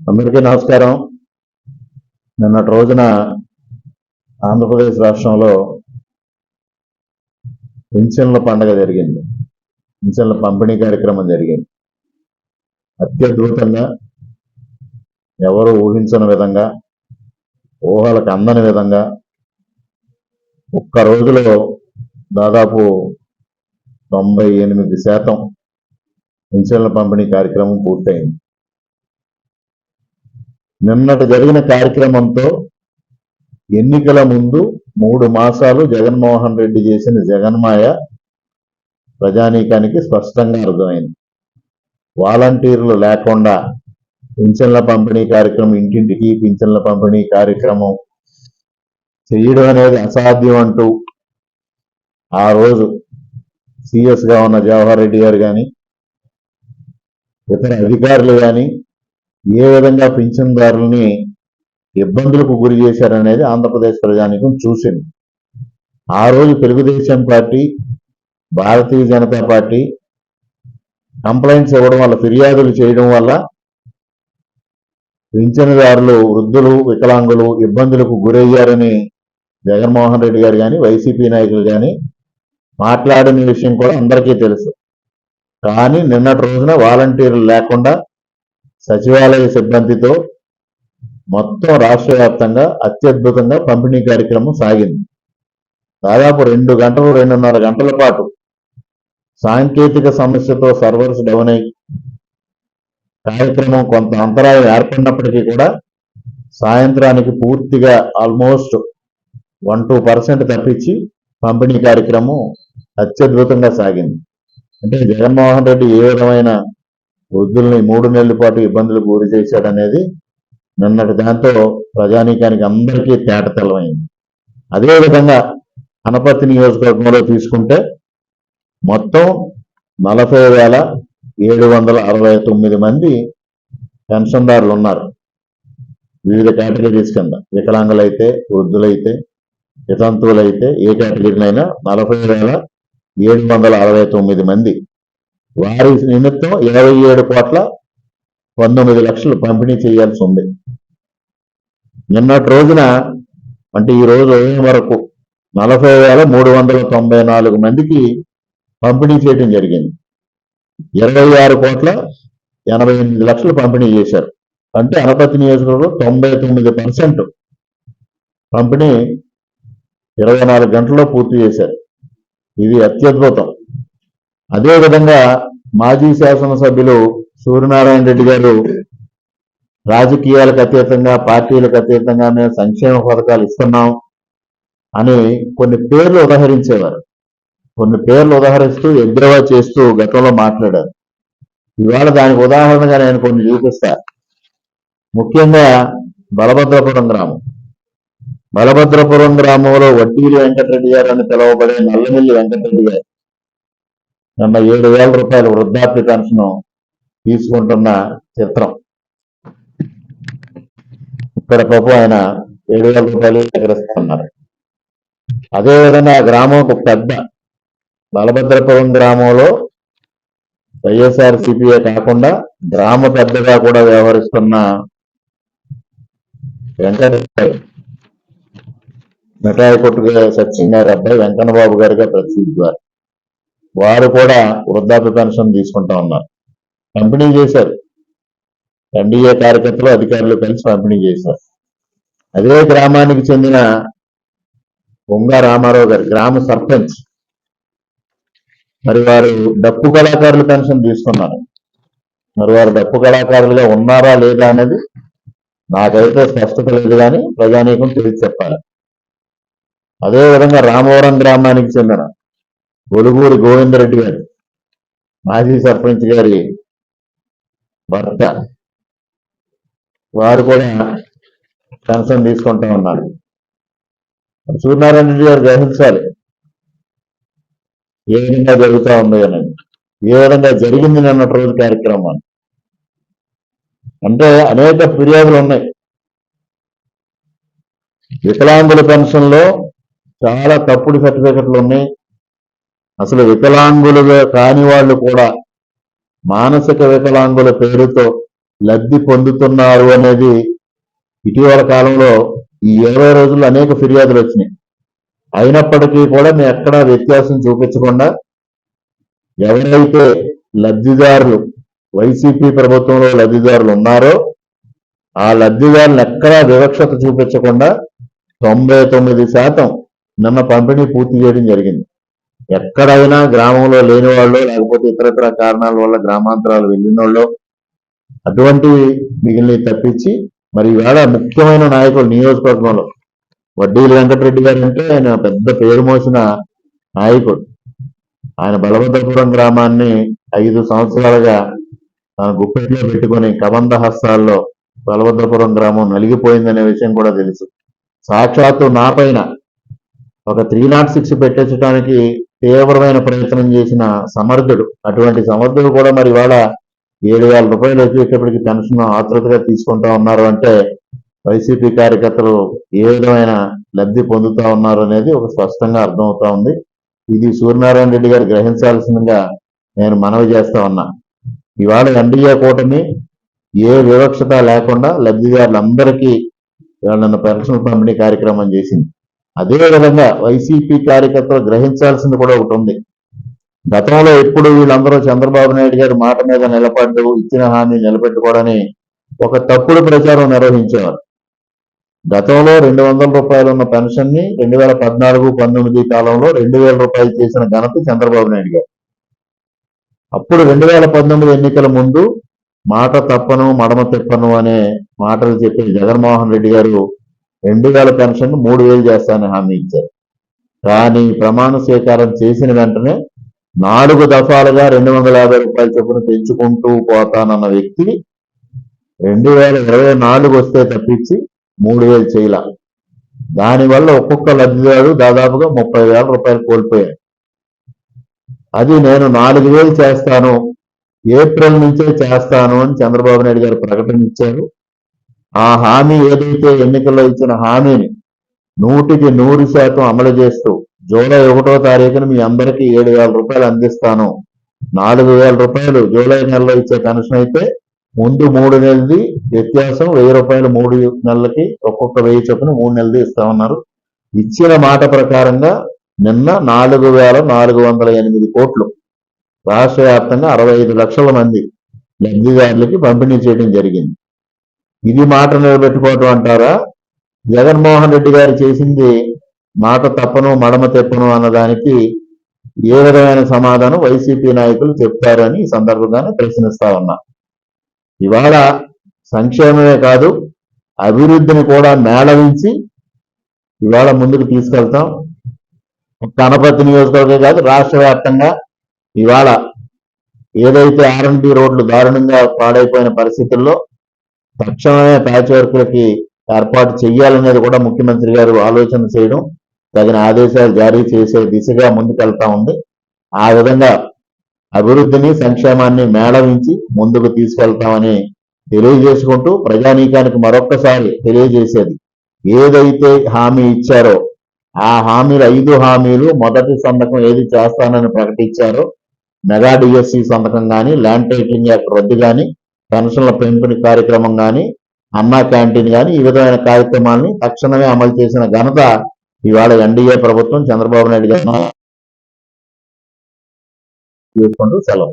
అందరికీ నమస్కారం. నిన్నటి రోజున ఆంధ్రప్రదేశ్ రాష్ట్రంలో పింఛన్ల పండగ జరిగింది. పింఛన్ల పంపిణీ కార్యక్రమం జరిగింది. అత్యద్భుతంగా ఎవరు ఊహించని విధంగా ఊహలకు అందని విధంగా ఒక్క రోజులో దాదాపు తొంభై ఎనిమిది శాతం పింఛన్ల పంపిణీ కార్యక్రమం పూర్తయింది. నిన్నటి జరిగిన కార్యక్రమంతో ఎన్నికల ముందు మూడు మాసాలు జగన్మోహన్ రెడ్డి చేసిన జగన్మాయ ప్రజానీకానికి స్పష్టంగా అర్థమైంది. వాలంటీర్లు లేకుండా పింఛన్ల పంపిణీ కార్యక్రమం ఇంటింటికి పింఛన్ల పంపిణీ కార్యక్రమం చేయడం అనేది అసాధ్యం అంటూ ఆ రోజు సిఎస్గా ఉన్న జవహర్ రెడ్డి గారు కానీ ఇతర అధికారులు కానీ ఏ విధంగా పింఛన్దారుల్ని ఇబ్బందులకు గురి చేశారనేది ఆంధ్రప్రదేశ్ ప్రజానీకం చూసింది. ఆ రోజు Telugu Desam party Bharatiya Janata party complaints ఇవ్వడం వల్ల ఫిర్యాదులు చేయడం వల్ల పింఛనుదారులు వృద్ధులు వికలాంగులు ఇబ్బందులకు గురయ్యారని జగన్మోహన్ రెడ్డి గారు కానీ వైసీపీ నాయకులు కానీ మాట్లాడిన విషయం కూడా అందరికీ తెలుసు. కానీ నిన్నటి రోజున వాలంటీర్లు లేకుండా సచివాలయ సిబ్బందితో మొత్తం రాష్ట్ర వ్యాప్తంగా అత్యద్భుతంగా పంపిణీ కార్యక్రమం సాగింది. దాదాపు రెండు గంటలు రెండున్నర గంటల పాటు సాంకేతిక సమస్యతో సర్వర్స్ డౌన్ అయి కార్యక్రమం కొంత అంతరాయం ఏర్పడినప్పటికీ కూడా సాయంత్రానికి పూర్తిగా ఆల్మోస్ట్ వన్ టూ పర్సెంట్ తప్పించి పంపిణీ కార్యక్రమం అత్యద్భుతంగా సాగింది. అంటే జగన్మోహన్ రెడ్డి ఏ విధమైన వృద్ధుల్ని మూడు నెలల పాటు ఇబ్బందులు గురి చేశాడనేది నిన్నటి దాంతో ప్రజానీకానికి అందరికీ తేటతెల్లమైంది అదేవిధంగా అనపర్తి నియోజకవర్గంలో తీసుకుంటే మొత్తం నలభై వేల ఏడు వందల అరవై తొమ్మిది మంది పెన్షన్దారులు ఉన్నారు. వివిధ కేటగిరీస్ కింద వికలాంగులైతే వృద్ధులైతే వితంతువులైతే ఏ కేటగిరీనైనా నలభై వేల ఏడు వందల అరవై తొమ్మిది మంది వారి నిమిత్తం ఇరవై ఏడు కోట్ల పంతొమ్మిది లక్షలు పంపిణీ చేయాల్సి ఉంది. నిన్నటి రోజున అంటే ఈ రోజు ఉదయం వరకు నలభై వేల మూడు వందల తొంభై నాలుగు మందికి పంపిణీ చేయడం జరిగింది. ఇరవై ఆరు కోట్ల ఎనభై ఎనిమిది లక్షలు పంపిణీ చేశారు. అంటే అనపతి నియోజకవర్గంలో తొంభై తొమ్మిది పర్సెంట్ పంపిణీ ఇరవై నాలుగు గంటల్లో పూర్తి చేశారు. ఇది అత్యద్భుతం. అదేవిధంగా మాజీ శాసనసభ్యులు సూర్యనారాయణ రెడ్డి గారు రాజకీయాలకు అతీతంగా పార్టీలకు అతీతంగా మేము సంక్షేమ పథకాలు ఇస్తున్నాం అని కొన్ని పేర్లు ఉదహరించేవారు. కొన్ని పేర్లు ఉదహరిస్తూ ఎగ్రవా చేస్తూ గతంలో మాట్లాడారు. ఇవాళ దానికి ఉదాహరణగా నేను కొన్ని చూపిస్తా. ముఖ్యంగా బలభద్రపురం గ్రామం. బలభద్రపురం గ్రామంలో వడ్డీలు వెంకటరెడ్డి గారు అని పిలువబడే నల్లమిల్లి వెంకటరెడ్డి గారు నిన్న ఏడు వేల రూపాయల వృద్ధాప్య పెన్షన్ తీసుకుంటున్న చిత్రం. ఇక్కడ పాపం ఆయన ఏడు వేల రూపాయలు ఎగరిస్తున్నారు. అదేవిధంగా ఆ గ్రామం ఒక పెద్ద బలభద్రపురం గ్రామంలో వైఎస్ఆర్ సిపిఐ కాకుండా గ్రామ పెద్దగా కూడా వ్యవహరిస్తున్న వెంకట మిఠాయి కొట్టుగా సత్యం గారి అబ్బాయి వెంకన్న బాబు గారిగా ప్రసిద్ధివారు వారు కూడా వృద్ధాప్య పెన్షన్ తీసుకుంటా ఉన్నారు. పంపిణీ చేశారు. ఎన్డీఏ కార్యకర్తలు అధికారులు కలిసి పంపిణీ చేశారు. అదే గ్రామానికి చెందిన బొంగా రామారావు గారు గ్రామ సర్పంచ్. మరి వారు డప్పు కళాకారులు పెన్షన్ తీసుకున్నారు. మరి వారు డప్పు కళాకారులుగా ఉన్నారా లేదా అనేది నాకైతే స్పష్టత లేదు కానీ ప్రజానీకం తెలిసి చెప్పాలి. అదేవిధంగా రామవరం గ్రామానికి చెందిన గొలుగూరి గోవిందరెడ్డి గారు మాజీ సర్పంచ్ గారి భర్త. వారు కూడా కన్సర్న్ తీసుకుంటా ఉన్నారు. సూర్యనారాయణ రెడ్డి గారు గ్రహించాలి ఏ విధంగా జరుగుతా ఉందో అనేది. ఏ విధంగా జరిగింది నిన్నటి రోజు కార్యక్రమం అంటే అనేక ఫిర్యాదులు ఉన్నాయి. వికలాంగుల పెన్షన్లో చాలా తప్పుడు సర్టిఫికెట్లు ఉన్నాయి. అసలు వికలాంగులుగా కాని వాళ్ళు కూడా మానసిక వికలాంగుల పేరుతో లబ్ధి పొందుతున్నారు అనేది ఇటీవల కాలంలో ఈ ఇరవై రోజుల్లో అనేక ఫిర్యాదులు వచ్చినాయి. అయినప్పటికీ కూడా మేము ఎక్కడా వ్యత్యాసం చూపించకుండా ఎవరైతే లబ్ధిదారులు వైసీపీ ప్రభుత్వంలో లబ్ధిదారులు ఉన్నారో ఆ లబ్ధిదారులు ఎక్కడా వివక్షత చూపించకుండా తొంభై తొమ్మిది శాతం నిన్న పంపిణీ పూర్తి చేయడం జరిగింది. ఎక్కడైనా గ్రామంలో లేని వాళ్ళు లేకపోతే ఇతరత్ర కారణాల వల్ల గ్రామాంతరాలు వెళ్ళిన వాళ్ళు అటువంటి మిగిలిన తప్పించి మరి ఈవేళ ముఖ్యమైన నాయకులు నియోజకవర్గంలో వడ్డీలు వెంకటరెడ్డి గారు అంటే ఆయన పెద్ద పేరు మోసిన నాయకుడు. ఆయన బలభద్రపురం గ్రామాన్ని ఐదు సంవత్సరాలుగా తన గుప్పెట్లో పెట్టుకొని కబంధ హస్తాల్లో బలభద్రపురం గ్రామం నలిగిపోయిందనే విషయం కూడా తెలుసు. సాక్షాత్తు నా పైన ఒక త్రీ నాట్ సిక్స్ పెట్టించడానికి తీవ్రమైన ప్రయత్నం చేసిన సమర్థుడు. అటువంటి సమర్థుడు కూడా మరి ఇవాళ ఏడు వేల రూపాయలు వచ్చేటప్పటికి పెన్షన్ ఆతృతగా తీసుకుంటా ఉన్నారు అంటే వైసీపీ కార్యకర్తలు ఏ విధమైన లబ్ధి పొందుతా ఉన్నారు అనేది ఒక స్పష్టంగా అర్థమవుతా ఉంది. ఇది సూర్యనారాయణ రెడ్డి గారు గ్రహించాల్సిందిగా నేను మనవి చేస్తా ఉన్నా. ఇవాళ ఎన్డీఏ కూటమి ఏ వివక్షత లేకుండా లబ్ధిదారులందరికీ ఇవాళ నన్ను పెన్షన్ పంపిణీ కార్యక్రమం చేసింది. అదే విధంగా వైసీపీ కార్యకర్తలు గ్రహించాల్సింది కూడా ఒకటి ఉంది. గతంలో ఎప్పుడు వీళ్ళందరూ చంద్రబాబు నాయుడు గారి మాట మీద నిలబడ్డు ఇచ్చిన హామీ నిలబెట్టుకోవడని ఒక తప్పుడు ప్రచారం నిర్వహించేవారు. గతంలో రెండు వందల రూపాయలు ఉన్న పెన్షన్ని రెండు వేల పద్నాలుగు పంతొమ్మిది కాలంలో రెండు వేల రూపాయలు చేసిన ఘనత చంద్రబాబు నాయుడు గారు. అప్పుడు రెండు వేల పంతొమ్మిది ఎన్నికల ముందు మాట తప్పను మడమ తిప్పను అనే మాటలు చెప్పిన జగన్మోహన్ రెడ్డి గారు రెండు వేల పెన్షన్ మూడు వేలు చేస్తానని హామీ ఇచ్చారు. కానీ ప్రమాణ స్వీకారం చేసిన వెంటనే నాలుగు దఫాలుగా రెండు వందల యాభై రూపాయల చొప్పున పెంచుకుంటూ పోతానన్న వ్యక్తి రెండు వేల ఇరవై నాలుగు వస్తే తప్పించి మూడు వేలు చేయాల. దానివల్ల ఒక్కొక్క లబ్ధిదారు దాదాపుగా ముప్పై వేల రూపాయలు కోల్పోయారు. అది నేను నాలుగు వేలు చేస్తాను ఏప్రిల్ నుంచే చేస్తాను అని చంద్రబాబు నాయుడు గారు ప్రకటన ఇచ్చారు. ఆ హామీ ఏదైతే ఎన్నికల్లో ఇచ్చిన హామీని నూటికి నూరు శాతం అమలు చేస్తూ జూలై ఒకటో తారీఖున మీ అందరికీ ఏడు వేల రూపాయలు అందిస్తాను. నాలుగు వేల రూపాయలు జూలై నెలలో ఇచ్చే కనెక్షన్ అయితే ముందు మూడు నెలది వ్యత్యాసం వెయ్యి రూపాయలు మూడు నెలలకి ఒక్కొక్క వెయ్యి చొప్పున మూడు నెలది ఇస్తామన్నారు. ఇచ్చిన మాట ప్రకారంగా నిన్న నాలుగు వేల నాలుగు వందల ఎనిమిది కోట్లు రాష్ట్ర వ్యాప్తంగా అరవై ఐదు లక్షల మంది లబ్ధిదారులకి పంపిణీ చేయడం జరిగింది. ఇది మాట నిలబెట్టుకోవటం అంటారా? జగన్మోహన్ రెడ్డి గారు చేసింది మాట తప్పను మడమ తెప్పను అన్నదానికి ఏ విధమైన సమాధానం వైసీపీ నాయకులు చెప్తారని ఈ సందర్భంగానే ప్రశ్నిస్తా ఉన్నా. ఇవాళ సంక్షేమమే కాదు అభివృద్ధిని కూడా మేళవించి ఇవాళ ముందుకు తీసుకెళ్తాం. కనపర్తి నియోజకవర్గం కాదు రాష్ట్ర వ్యాప్తంగా ఇవాళ ఏదైతే ఆర్ఎండి రోడ్లు దారుణంగా పాడైపోయిన పరిస్థితుల్లో తక్షణమే ప్యాచ్ వర్క్లకి ఏర్పాటు చేయాలనేది కూడా ముఖ్యమంత్రి గారు ఆలోచన చేయడం తగిన ఆదేశాలు జారీ చేసే దిశగా ముందుకెళ్తా ఉంది. ఆ విధంగా అభివృద్ధిని సంక్షేమాన్ని మేళవించి ముందుకు తీసుకెళ్తామని తెలియజేసుకుంటూ ప్రజానీకానికి మరొక్కసారి తెలియజేసేది ఏదైతే హామీ ఇచ్చారో ఆ హామీలు ఐదు హామీలు మొదటి సంతకం ఏది చేస్తానని ప్రకటించారో మెగా డిఎస్సి సంతకం కానీ ల్యాండ్ టైటిలింగ్ యాక్ట్ రద్దు కానీ పెన్షన్ల పెంపుని కార్యక్రమం కానీ అన్నా క్యాంటీన్ కానీ ఈ విధమైన కార్యక్రమాలని తక్షణమే అమలు చేసిన ఘనత ఇవాళ ఎన్డీఏ ప్రభుత్వం చంద్రబాబు నాయుడు గారు చేసుకుంటూ సెలవు.